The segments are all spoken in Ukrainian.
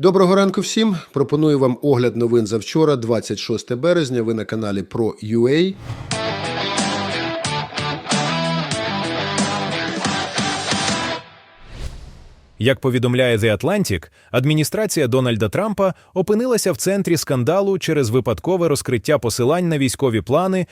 Доброго ранку всім. Пропоную вам огляд новин за вчора, 26 березня. Ви на каналі Pro.ua. Як повідомляє The Atlantic, адміністрація Дональда Трампа опинилася в центрі скандалу через випадкове розкриття посилань на військові плани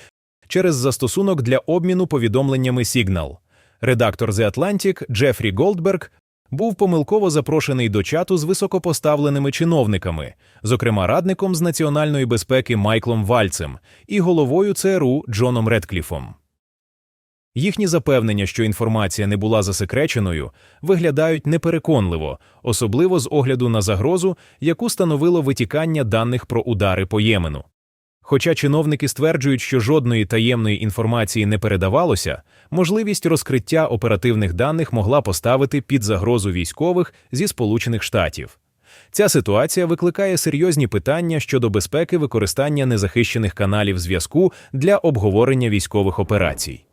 через застосунок для обміну повідомленнями Signal. Редактор The Atlantic Джефрі Голдберг був помилково запрошений до чату з високопоставленими чиновниками, зокрема радником з національної безпеки Майклом Вальцем і головою ЦРУ Джоном Редкліфом. Їхні запевнення, що інформація не була засекреченою, виглядають непереконливо, особливо з огляду на загрозу, яку становило витікання даних про удари по Ємену. Хоча чиновники стверджують, що жодної таємної інформації не передавалося, можливість розкриття оперативних даних могла поставити під загрозу військових зі Сполучених Штатів. Ця ситуація викликає серйозні питання щодо безпеки використання незахищених каналів зв'язку для обговорення військових операцій.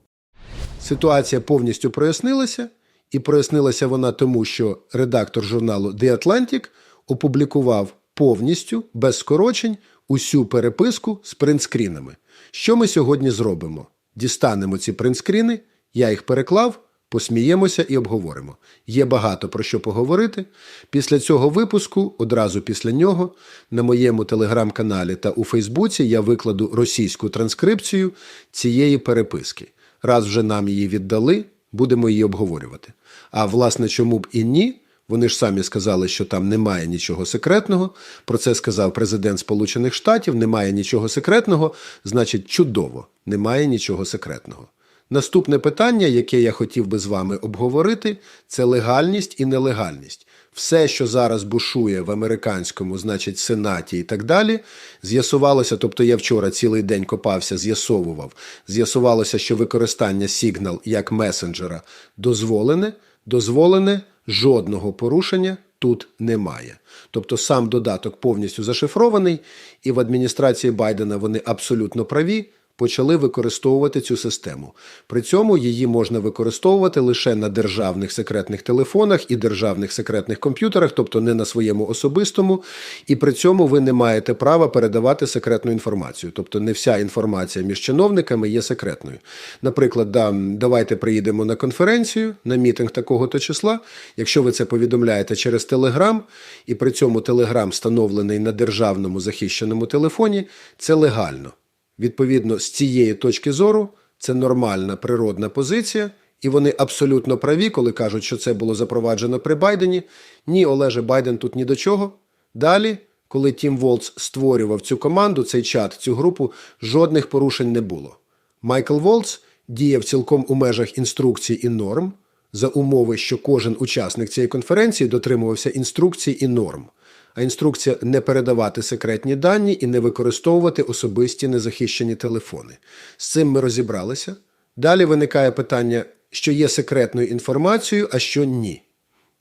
Ситуація повністю прояснилася, і прояснилася вона тому, що редактор журналу The Atlantic опублікував повністю без скорочень усю переписку з принтскрінами. Що ми сьогодні зробимо? Дістанемо ці принтскріни, я їх переклав, посміємося і обговоримо. Є багато про що поговорити. Після цього випуску, одразу після нього, на моєму телеграм-каналі та у Фейсбуці я викладу російську транскрипцію цієї переписки. Раз вже нам її віддали, будемо її обговорювати. А власне, чому б і ні? Вони ж самі сказали, що там немає нічого секретного. Про це сказав президент Сполучених Штатів. Немає нічого секретного, значить, чудово, немає нічого секретного. Наступне питання, яке я хотів би з вами обговорити, це легальність і нелегальність. Все, що зараз бушує в американському, значить, сенаті і так далі, з'ясувалося, тобто я вчора цілий день копався, з'ясовував. З'ясувалося, що використання Signal як месенджера дозволене, дозволене, жодного порушення тут немає. Тобто сам додаток повністю зашифрований, і в адміністрації Байдена вони абсолютно праві. Почали використовувати цю систему. При цьому її можна використовувати лише на державних секретних телефонах і державних секретних комп'ютерах, тобто не на своєму особистому, і при цьому ви не маєте права передавати секретну інформацію. Тобто не вся інформація між чиновниками є секретною. Наприклад, да, давайте приїдемо на конференцію, на мітинг такого-то числа. Якщо ви це повідомляєте через Телеграм, і при цьому Телеграм встановлений на державному захищеному телефоні, це легально. Відповідно, з цієї точки зору це нормальна природна позиція, і вони абсолютно праві, коли кажуть, що це було запроваджено при Байдені. Ні, Олеже Байден тут ні до чого. Далі, коли Тім Волц створював цю команду, цей чат, цю групу, жодних порушень не було. Майкл Волц діяв цілком у межах інструкцій і норм за умови, що кожен учасник цієї конференції дотримувався інструкцій і норм а інструкція не передавати секретні дані і не використовувати особисті незахищені телефони. З цим ми розібралися. Далі виникає питання, що є секретною інформацією, а що ні.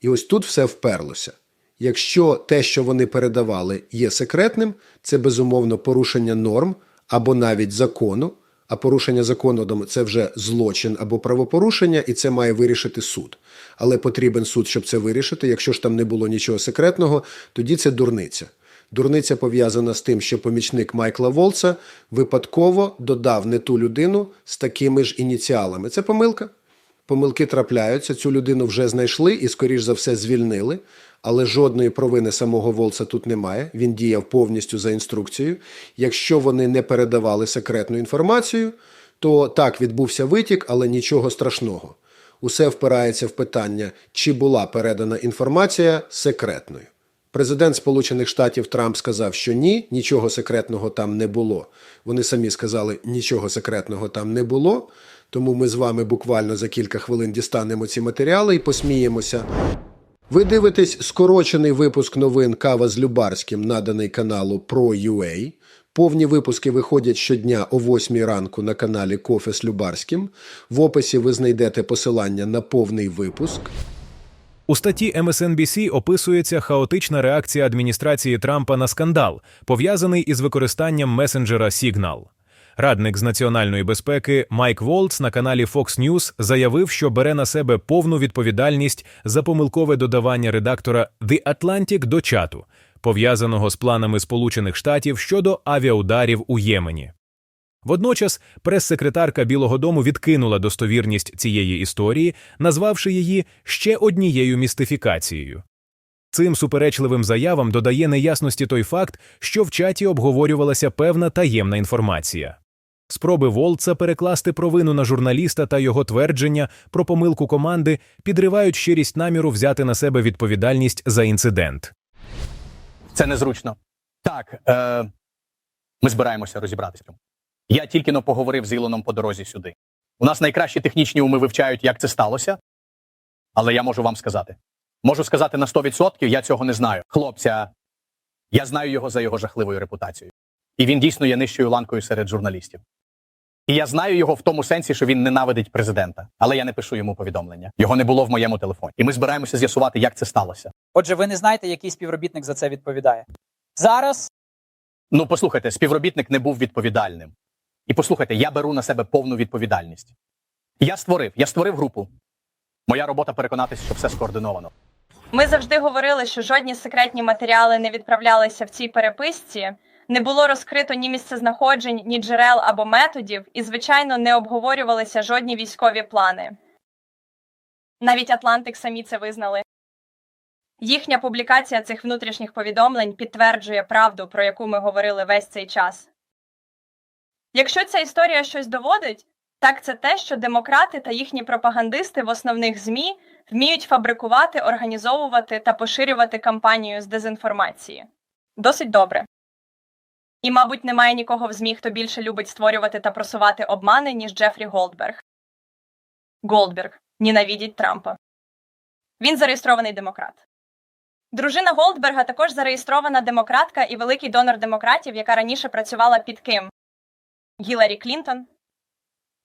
І ось тут все вперлося. Якщо те, що вони передавали, є секретним, це безумовно порушення норм або навіть закону. А порушення закону це вже злочин або правопорушення, і це має вирішити суд. Але потрібен суд, щоб це вирішити. Якщо ж там не було нічого секретного, тоді це дурниця. Дурниця пов'язана з тим, що помічник Майкла Волца випадково додав не ту людину з такими ж ініціалами. Це помилка. Помилки трапляються, цю людину вже знайшли і, скоріш за все, звільнили. Але жодної провини самого Волца тут немає. Він діяв повністю за інструкцією. Якщо вони не передавали секретну інформацію, то так відбувся витік, але нічого страшного. Усе впирається в питання, чи була передана інформація секретною. Президент Сполучених Штатів Трамп сказав, що ні, нічого секретного там не було. Вони самі сказали, нічого секретного там не було. Тому ми з вами буквально за кілька хвилин дістанемо ці матеріали і посміємося. Ви дивитесь скорочений випуск новин Кава з Любарським, наданий каналу Pro.ua. Повні випуски виходять щодня о 8 ранку на каналі Кофе з Любарським. В описі ви знайдете посилання на повний випуск. У статті MSNBC описується хаотична реакція адміністрації Трампа на скандал, пов'язаний із використанням месенджера Signal. Радник з національної безпеки Майк Волтс на каналі Fox News заявив, що бере на себе повну відповідальність за помилкове додавання редактора The Atlantic до чату, пов'язаного з планами Сполучених Штатів щодо авіаударів у Ємені. Водночас прес-секретарка Білого Дому відкинула достовірність цієї історії, назвавши її ще однією містифікацією. Цим суперечливим заявам додає неясності той факт, що в чаті обговорювалася певна таємна інформація. Спроби Волтса перекласти провину на журналіста та його твердження про помилку команди підривають щирість наміру взяти на себе відповідальність за інцидент. Це незручно. Так, е, ми збираємося розібратися. Я тільки но поговорив з Ілоном по дорозі сюди. У нас найкращі технічні уми вивчають, як це сталося. Але я можу вам сказати. Можу сказати на 100%, я цього не знаю. Хлопця, я знаю його за його жахливою репутацією. І він дійсно є нижчою ланкою серед журналістів. І я знаю його в тому сенсі, що він ненавидить президента, але я не пишу йому повідомлення. Його не було в моєму телефоні. І ми збираємося з'ясувати, як це сталося. Отже, ви не знаєте, який співробітник за це відповідає. Зараз Ну, послухайте, співробітник не був відповідальним. І послухайте, я беру на себе повну відповідальність. Я створив, я створив групу. Моя робота переконатися, що все скоординовано. Ми завжди говорили, що жодні секретні матеріали не відправлялися в цій переписці, не було розкрито ні місцезнаходжень, ні джерел або методів, і, звичайно, не обговорювалися жодні військові плани. Навіть Атлантик самі це визнали. Їхня публікація цих внутрішніх повідомлень підтверджує правду, про яку ми говорили весь цей час. Якщо ця історія щось доводить, так це те, що демократи та їхні пропагандисти в основних ЗМІ вміють фабрикувати, організовувати та поширювати кампанію з дезінформації. Досить добре. І, мабуть, немає нікого в ЗМІ, хто більше любить створювати та просувати обмани, ніж Джефрі Голдберг. Голдберг ненавидить Трампа. Він зареєстрований демократ. Дружина Голдберга також зареєстрована демократка і великий донор демократів, яка раніше працювала під ким? Гіларі Клінтон.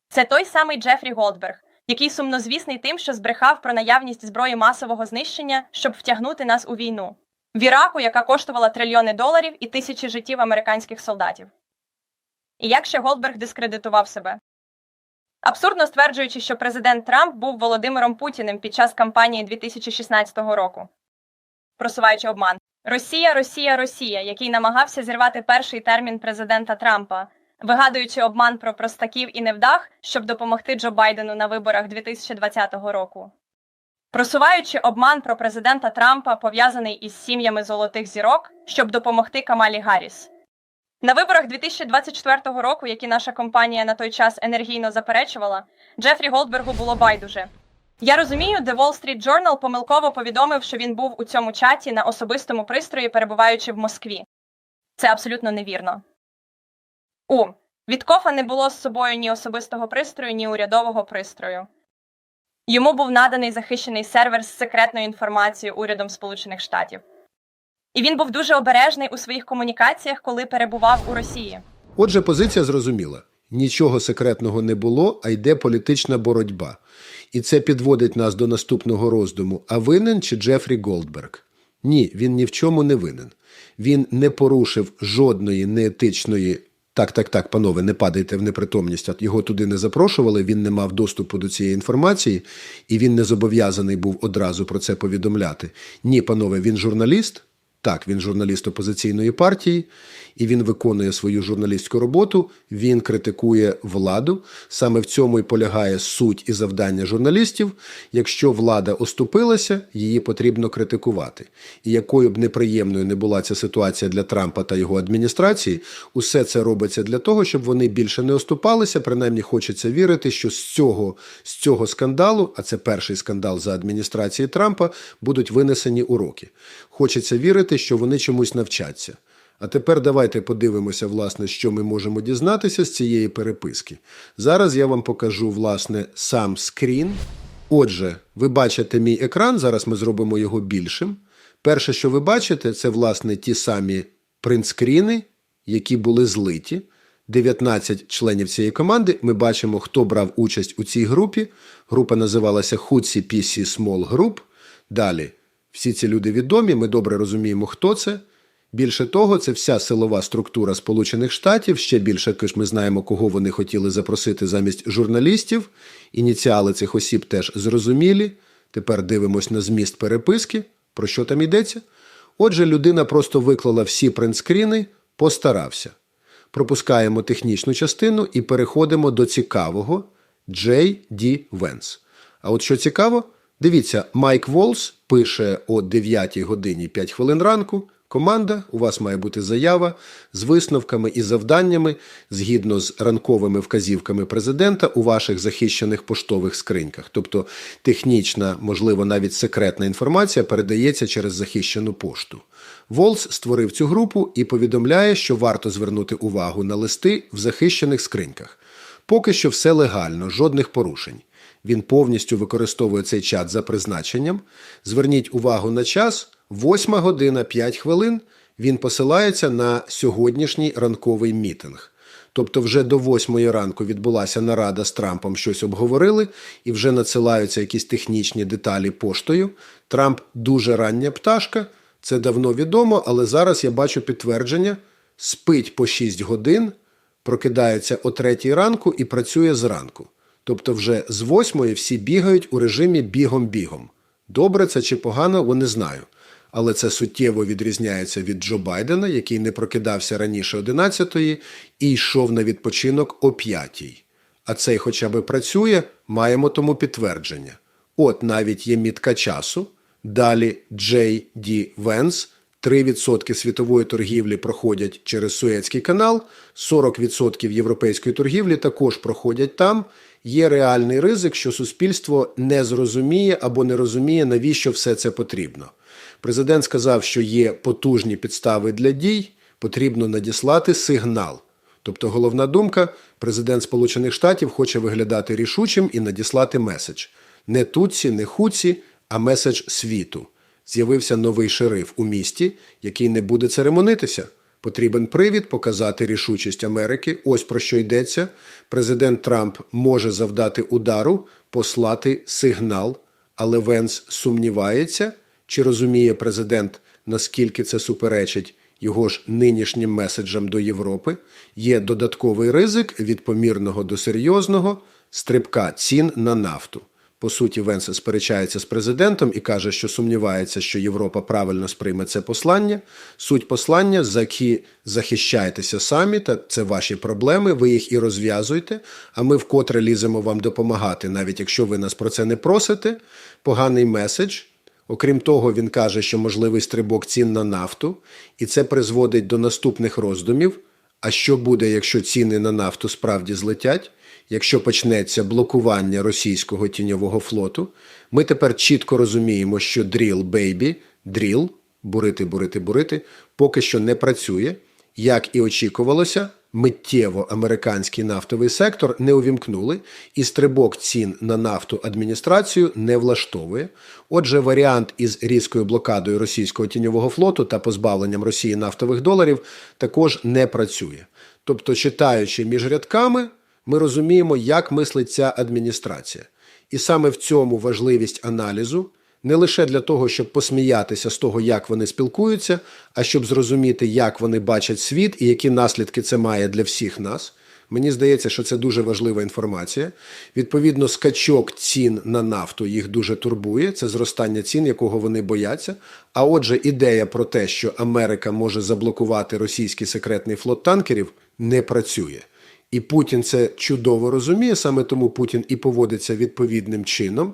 Це той самий Джефрі Голдберг, який сумнозвісний тим, що збрехав про наявність зброї масового знищення, щоб втягнути нас у війну. В Іраку, яка коштувала трильйони доларів і тисячі життів американських солдатів. І як ще Голдберг дискредитував себе? Абсурдно стверджуючи, що президент Трамп був Володимиром Путіним під час кампанії 2016 року. Просуваючи обман. Росія, Росія, Росія, який намагався зірвати перший термін президента Трампа, вигадуючи обман про простаків і невдах, щоб допомогти Джо Байдену на виборах 2020 року. Просуваючи обман про президента Трампа, пов'язаний із сім'ями золотих зірок, щоб допомогти Камалі Гарріс. На виборах 2024 року, які наша компанія на той час енергійно заперечувала, Джефрі Голдбергу було байдуже. Я розумію, де Wall Street Journal помилково повідомив, що він був у цьому чаті на особистому пристрої, перебуваючи в Москві. Це абсолютно невірно. У Віткофа не було з собою ні особистого пристрою, ні урядового пристрою. Йому був наданий захищений сервер з секретною інформацією урядом Сполучених Штатів. І він був дуже обережний у своїх комунікаціях, коли перебував у Росії. Отже, позиція зрозуміла: нічого секретного не було, а йде політична боротьба. І це підводить нас до наступного роздуму: а винен чи Джефрі Голдберг? Ні, він ні в чому не винен. Він не порушив жодної неетичної. Так, так, так, панове, не падайте в непритомність. Його туди не запрошували, він не мав доступу до цієї інформації, і він не зобов'язаний був одразу про це повідомляти. Ні, панове, він журналіст. Так, він журналіст опозиційної партії, і він виконує свою журналістську роботу. Він критикує владу. Саме в цьому і полягає суть і завдання журналістів. Якщо влада оступилася, її потрібно критикувати. І якою б неприємною не була ця ситуація для Трампа та його адміністрації, усе це робиться для того, щоб вони більше не оступалися. Принаймні хочеться вірити, що з цього, з цього скандалу, а це перший скандал за адміністрації Трампа, будуть винесені уроки. Хочеться вірити, що вони чомусь навчаться. А тепер давайте подивимося, власне, що ми можемо дізнатися з цієї переписки. Зараз я вам покажу, власне, сам скрін. Отже, ви бачите мій екран, зараз ми зробимо його більшим. Перше, що ви бачите, це, власне, ті самі принтскріни, які були злиті. 19 членів цієї команди. Ми бачимо, хто брав участь у цій групі. Група називалася Hutsi PC Small Group. Далі всі ці люди відомі, ми добре розуміємо, хто це. Більше того, це вся силова структура Сполучених Штатів. Ще більше ж ми знаємо, кого вони хотіли запросити замість журналістів. Ініціали цих осіб теж зрозумілі. Тепер дивимось на зміст переписки. Про що там йдеться? Отже, людина просто виклала всі принтскріни, постарався. Пропускаємо технічну частину і переходимо до цікавого J. D. Vance. А от що цікаво, дивіться, Майк Волс пише о 9 годині 5 хвилин ранку. Команда, у вас має бути заява з висновками і завданнями згідно з ранковими вказівками президента у ваших захищених поштових скриньках. Тобто технічна, можливо, навіть секретна інформація передається через захищену пошту. Волс створив цю групу і повідомляє, що варто звернути увагу на листи в захищених скриньках. Поки що все легально, жодних порушень. Він повністю використовує цей чат за призначенням. Зверніть увагу на час 8 година 5 хвилин. Він посилається на сьогоднішній ранковий мітинг. Тобто, вже до 8 ранку відбулася нарада з Трампом, щось обговорили, і вже надсилаються якісь технічні деталі поштою. Трамп дуже рання пташка, це давно відомо, але зараз я бачу підтвердження: спить по 6 годин, прокидається о 3 ранку і працює зранку. Тобто, вже з 8 всі бігають у режимі бігом-бігом. Добре це чи погано, вони знаю. Але це суттєво відрізняється від Джо Байдена, який не прокидався раніше 11-ї і йшов на відпочинок о 5-й. А цей хоча б працює, маємо тому підтвердження. От навіть є мітка часу. Далі J. D. Vance. 3% світової торгівлі проходять через Суецький канал, 40% європейської торгівлі також проходять там. Є реальний ризик, що суспільство не зрозуміє або не розуміє, навіщо все це потрібно. Президент сказав, що є потужні підстави для дій, потрібно надіслати сигнал. Тобто головна думка, президент Сполучених Штатів хоче виглядати рішучим і надіслати меседж. Не туці, не хуці, а меседж світу. З'явився новий шериф у місті, який не буде церемонитися. Потрібен привід показати рішучість Америки. Ось про що йдеться. Президент Трамп може завдати удару, послати сигнал, але Венс сумнівається, чи розуміє президент, наскільки це суперечить його ж нинішнім меседжам до Європи. Є додатковий ризик від помірного до серйозного стрибка цін на нафту. По суті, Венс сперечається з президентом і каже, що сумнівається, що Європа правильно сприйме це послання. Суть послання закі захищайтеся самі, та це ваші проблеми, ви їх і розв'язуйте. А ми вкотре ліземо вам допомагати, навіть якщо ви нас про це не просите. Поганий меседж. Окрім того, він каже, що можливий стрибок цін на нафту, і це призводить до наступних роздумів. А що буде, якщо ціни на нафту справді злетять? Якщо почнеться блокування російського тіньового флоту, ми тепер чітко розуміємо, що drill baby, drill, бурити, бурити, бурити, поки що не працює. Як і очікувалося, миттєво американський нафтовий сектор не увімкнули, і стрибок цін на нафту адміністрацію не влаштовує. Отже, варіант із різкою блокадою російського тіньового флоту та позбавленням Росії нафтових доларів також не працює. Тобто, читаючи між рядками, ми розуміємо, як мислить ця адміністрація. І саме в цьому важливість аналізу не лише для того, щоб посміятися з того, як вони спілкуються, а щоб зрозуміти, як вони бачать світ і які наслідки це має для всіх нас. Мені здається, що це дуже важлива інформація. Відповідно, скачок цін на нафту їх дуже турбує. Це зростання цін, якого вони бояться. А отже, ідея про те, що Америка може заблокувати російський секретний флот танкерів, не працює. І Путін це чудово розуміє, саме тому Путін і поводиться відповідним чином.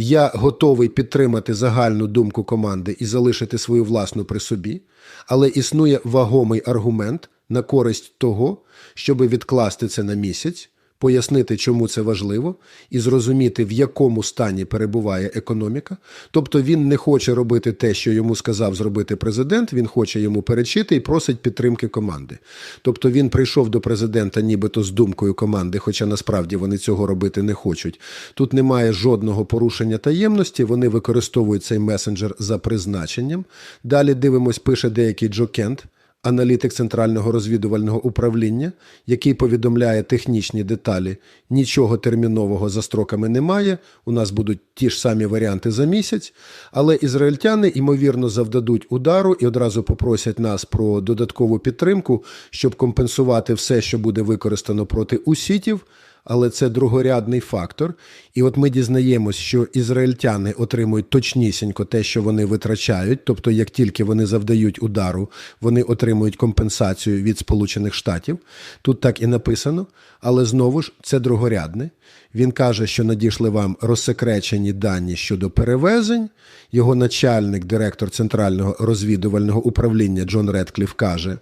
Я готовий підтримати загальну думку команди і залишити свою власну при собі, але існує вагомий аргумент на користь того, щоби відкласти це на місяць, пояснити, чому це важливо, і зрозуміти, в якому стані перебуває економіка. Тобто він не хоче робити те, що йому сказав зробити президент, він хоче йому перечити і просить підтримки команди. Тобто він прийшов до президента нібито з думкою команди, хоча насправді вони цього робити не хочуть. Тут немає жодного порушення таємності, вони використовують цей месенджер за призначенням. Далі дивимось, пише деякий Джо Кент. Аналітик Центрального розвідувального управління, який повідомляє технічні деталі. Нічого термінового за строками немає. У нас будуть ті ж самі варіанти за місяць. Але ізраїльтяни, ймовірно, завдадуть удару і одразу попросять нас про додаткову підтримку, щоб компенсувати все, що буде використано проти усітів але це другорядний фактор. І от ми дізнаємось, що ізраїльтяни отримують точнісінько те, що вони витрачають. Тобто, як тільки вони завдають удару, вони отримують компенсацію від Сполучених Штатів. Тут так і написано, але знову ж це другорядне. Він каже, що надійшли вам розсекречені дані щодо перевезень. Його начальник, директор центрального розвідувального управління Джон Редкліф каже: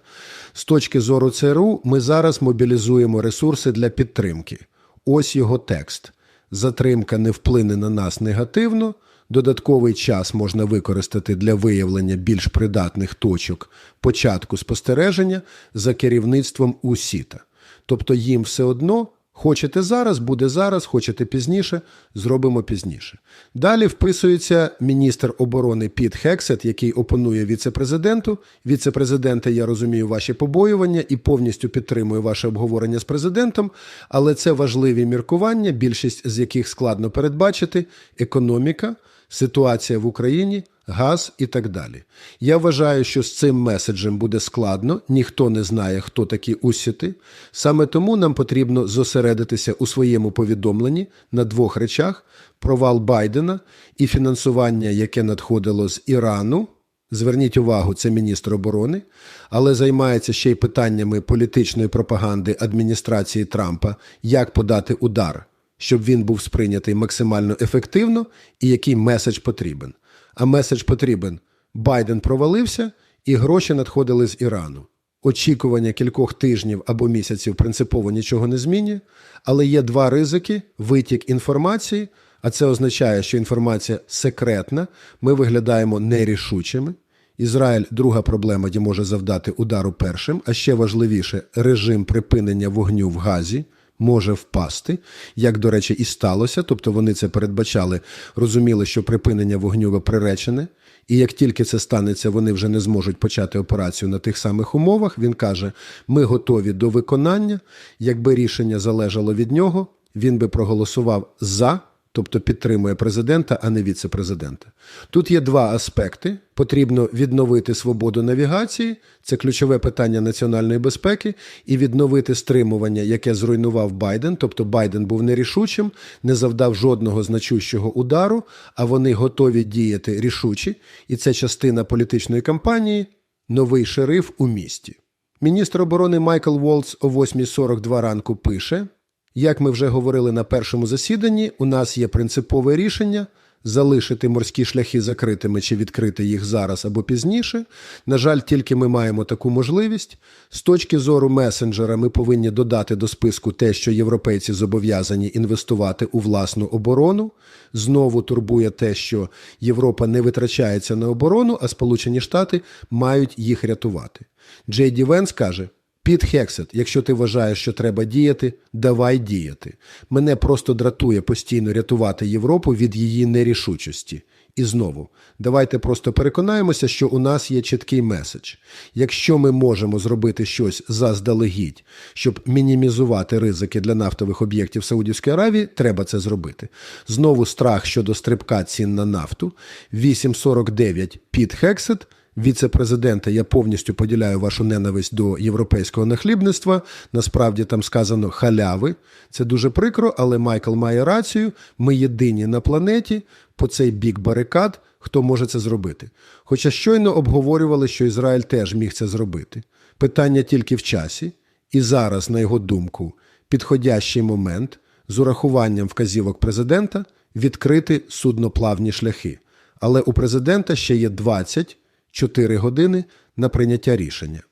з точки зору ЦРУ, ми зараз мобілізуємо ресурси для підтримки. Ось його текст. Затримка не вплине на нас негативно. Додатковий час можна використати для виявлення більш придатних точок початку спостереження за керівництвом УСІТа. Тобто їм все одно хочете зараз, буде зараз, хочете пізніше, зробимо пізніше. Далі вписується міністр оборони Піт Хексет, який опонує віце-президенту. Віце-президенте, я розумію ваші побоювання і повністю підтримую ваше обговорення з президентом, але це важливі міркування, більшість з яких складно передбачити: економіка, ситуація в Україні. Газ і так далі. Я вважаю, що з цим меседжем буде складно, ніхто не знає, хто такі усіти. Саме тому нам потрібно зосередитися у своєму повідомленні на двох речах: провал Байдена і фінансування, яке надходило з Ірану. Зверніть увагу, це міністр оборони, але займається ще й питаннями політичної пропаганди адміністрації Трампа, як подати удар, щоб він був сприйнятий максимально ефективно і який меседж потрібен. А меседж потрібен: Байден провалився, і гроші надходили з Ірану. Очікування кількох тижнів або місяців принципово нічого не змінює, але є два ризики: витік інформації, а це означає, що інформація секретна, ми виглядаємо нерішучими. Ізраїль друга проблема, де може завдати удару першим, а ще важливіше режим припинення вогню в Газі може впасти, як, до речі, і сталося. Тобто вони це передбачали, розуміли, що припинення вогню приречене. І як тільки це станеться, вони вже не зможуть почати операцію на тих самих умовах. Він каже: ми готові до виконання. Якби рішення залежало від нього, він би проголосував за. Тобто підтримує президента, а не віце-президента. Тут є два аспекти: потрібно відновити свободу навігації, це ключове питання національної безпеки, і відновити стримування, яке зруйнував Байден. Тобто Байден був нерішучим, не завдав жодного значущого удару, а вони готові діяти рішучі, і це частина політичної кампанії Новий шериф у місті. Міністр оборони Майкл Волц о 8.42 ранку пише. Як ми вже говорили на першому засіданні, у нас є принципове рішення залишити морські шляхи закритими чи відкрити їх зараз або пізніше. На жаль, тільки ми маємо таку можливість. З точки зору месенджера, ми повинні додати до списку те, що європейці зобов'язані інвестувати у власну оборону. Знову турбує те, що Європа не витрачається на оборону, а Сполучені Штати мають їх рятувати. Джей Ді Венс каже. Піт Хексет, якщо ти вважаєш, що треба діяти, давай діяти. Мене просто дратує постійно рятувати Європу від її нерішучості. І знову, давайте просто переконаємося, що у нас є чіткий меседж. Якщо ми можемо зробити щось заздалегідь, щоб мінімізувати ризики для нафтових об'єктів Саудівської Аравії, треба це зробити. Знову страх щодо стрибка цін на нафту. 8.49 Піт Хексет – віце-президента, я повністю поділяю вашу ненависть до європейського нахлібництва. Насправді там сказано халяви. Це дуже прикро, але Майкл має рацію. Ми єдині на планеті по цей бік барикад, хто може це зробити. Хоча щойно обговорювали, що Ізраїль теж міг це зробити. Питання тільки в часі, і зараз, на його думку, підходящий момент з урахуванням вказівок президента відкрити судноплавні шляхи. Але у президента ще є 20 4 години на прийняття рішення.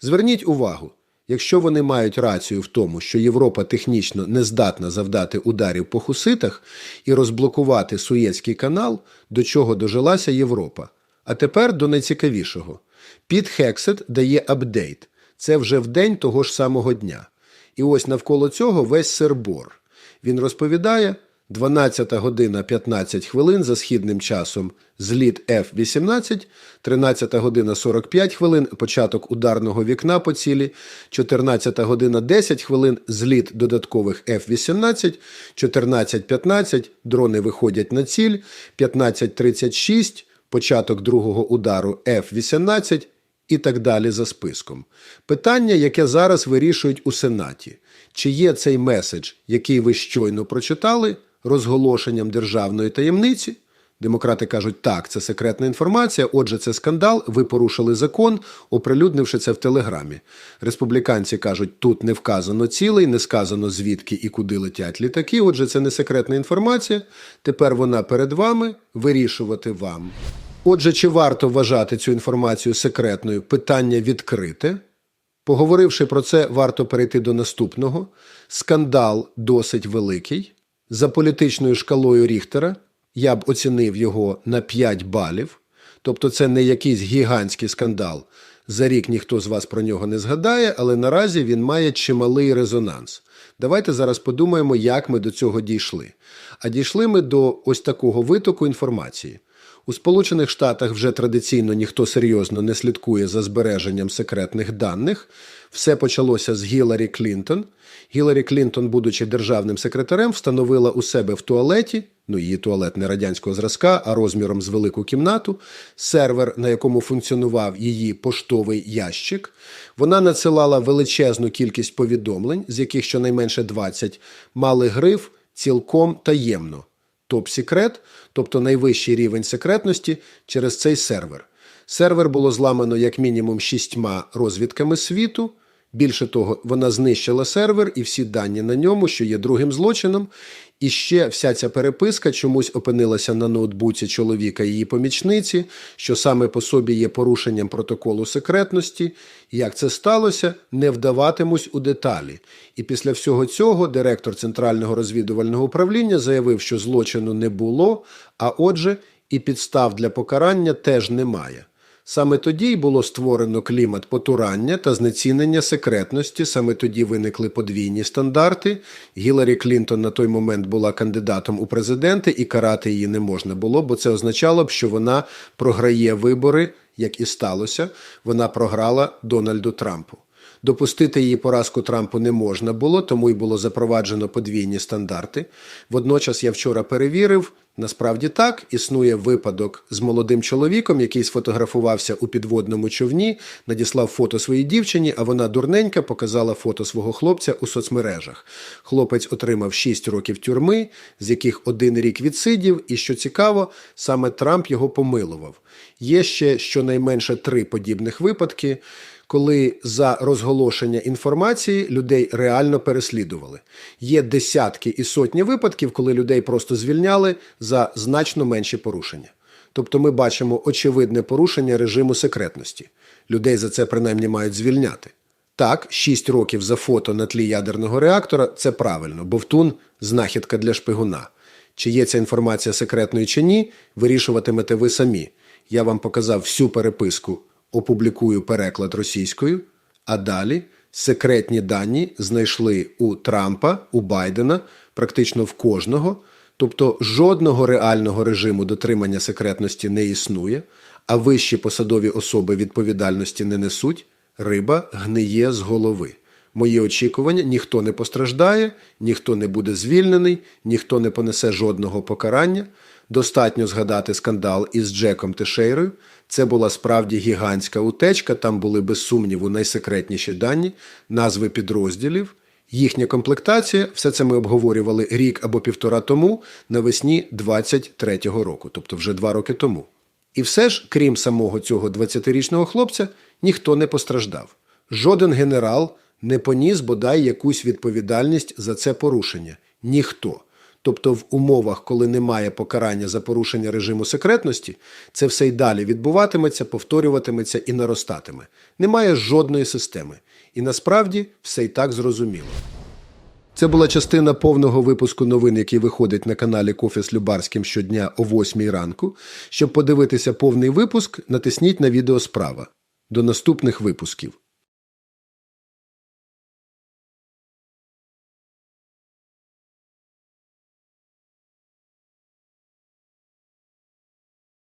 Зверніть увагу, якщо вони мають рацію в тому, що Європа технічно не здатна завдати ударів по хуситах і розблокувати Суєцький канал, до чого дожилася Європа. А тепер до найцікавішого. Піт Хексет дає апдейт. Це вже в день того ж самого дня. І ось навколо цього весь сербор. Він розповідає, 12 година 15 хвилин за східним часом. Зліт F-18, 13 година 45 хвилин. Початок ударного вікна по цілі, 14 година 10 хвилин. Зліт додаткових F-18, 14.15 дрони виходять на ціль, 15.36 початок другого удару F-18 і так далі за списком. Питання, яке зараз вирішують у Сенаті. Чи є цей меседж, який ви щойно прочитали, розголошенням державної таємниці? Демократи кажуть, так, це секретна інформація, отже, це скандал, ви порушили закон, оприлюднивши це в Телеграмі. Республіканці кажуть, тут не вказано цілий, не сказано звідки і куди летять літаки, отже, це не секретна інформація. Тепер вона перед вами, вирішувати вам. Отже, чи варто вважати цю інформацію секретною? Питання відкрите. Поговоривши про це, варто перейти до наступного. Скандал досить великий. За політичною шкалою Ріхтера я б оцінив його на 5 балів. Тобто це не якийсь гігантський скандал. За рік ніхто з вас про нього не згадає, але наразі він має чималий резонанс. Давайте зараз подумаємо, як ми до цього дійшли. А дійшли ми до ось такого витоку інформації. У Сполучених Штатах вже традиційно ніхто серйозно не слідкує за збереженням секретних даних. Все почалося з Гіларі Клінтон. Гіларі Клінтон, будучи державним секретарем, встановила у себе в туалеті, ну її туалет не радянського зразка, а розміром з велику кімнату, сервер, на якому функціонував її поштовий ящик. Вона надсилала величезну кількість повідомлень, з яких щонайменше 20 мали гриф цілком таємно топ-секрет, тобто найвищий рівень секретності через цей сервер. Сервер було зламано як мінімум шістьма розвідками світу. Більше того, вона знищила сервер і всі дані на ньому, що є другим злочином. І ще вся ця переписка чомусь опинилася на ноутбуці чоловіка і її помічниці, що саме по собі є порушенням протоколу секретності. Як це сталося, не вдаватимусь у деталі. І після всього цього директор Центрального розвідувального управління заявив, що злочину не було, а отже, і підстав для покарання теж немає. Саме тоді й було створено клімат потурання та знецінення секретності. Саме тоді виникли подвійні стандарти. Гіларі Клінтон на той момент була кандидатом у президенти, і карати її не можна було, бо це означало б, що вона програє вибори, як і сталося. Вона програла Дональду Трампу. Допустити її поразку Трампу не можна було, тому й було запроваджено подвійні стандарти. Водночас я вчора перевірив, насправді так, існує випадок з молодим чоловіком, який сфотографувався у підводному човні, надіслав фото своїй дівчині, а вона дурненька показала фото свого хлопця у соцмережах. Хлопець отримав 6 років тюрми, з яких один рік відсидів, і що цікаво, саме Трамп його помилував. Є ще щонайменше три подібних випадки коли за розголошення інформації людей реально переслідували. Є десятки і сотні випадків, коли людей просто звільняли за значно менші порушення. Тобто ми бачимо очевидне порушення режиму секретності. Людей за це принаймні мають звільняти. Так, 6 років за фото на тлі ядерного реактора це правильно, бовтун знахідка для шпигуна. Чи є ця інформація секретною чи ні, вирішуватимете ви самі. Я вам показав всю переписку опублікую переклад російською, а далі секретні дані знайшли у Трампа, у Байдена, практично в кожного. Тобто жодного реального режиму дотримання секретності не існує, а вищі посадові особи відповідальності не несуть, риба гниє з голови. Мої очікування ніхто не постраждає, ніхто не буде звільнений, ніхто не понесе жодного покарання. Достатньо згадати скандал із Джеком Тешейрою. Це була справді гігантська утечка. Там були без сумніву найсекретніші дані, назви підрозділів, їхня комплектація. Все це ми обговорювали рік або півтора тому, навесні 23-го року, тобто вже два роки тому. І все ж, крім самого цього 20-річного хлопця, ніхто не постраждав. Жоден генерал не поніс бодай якусь відповідальність за це порушення. Ніхто. Тобто в умовах, коли немає покарання за порушення режиму секретності, це все й далі відбуватиметься, повторюватиметься і наростатиме. Немає жодної системи. І насправді все й так зрозуміло. Це була частина повного випуску новин, який виходить на каналі Кофе з Любарським щодня о 8 ранку. Щоб подивитися повний випуск, натисніть на відео справа. До наступних випусків.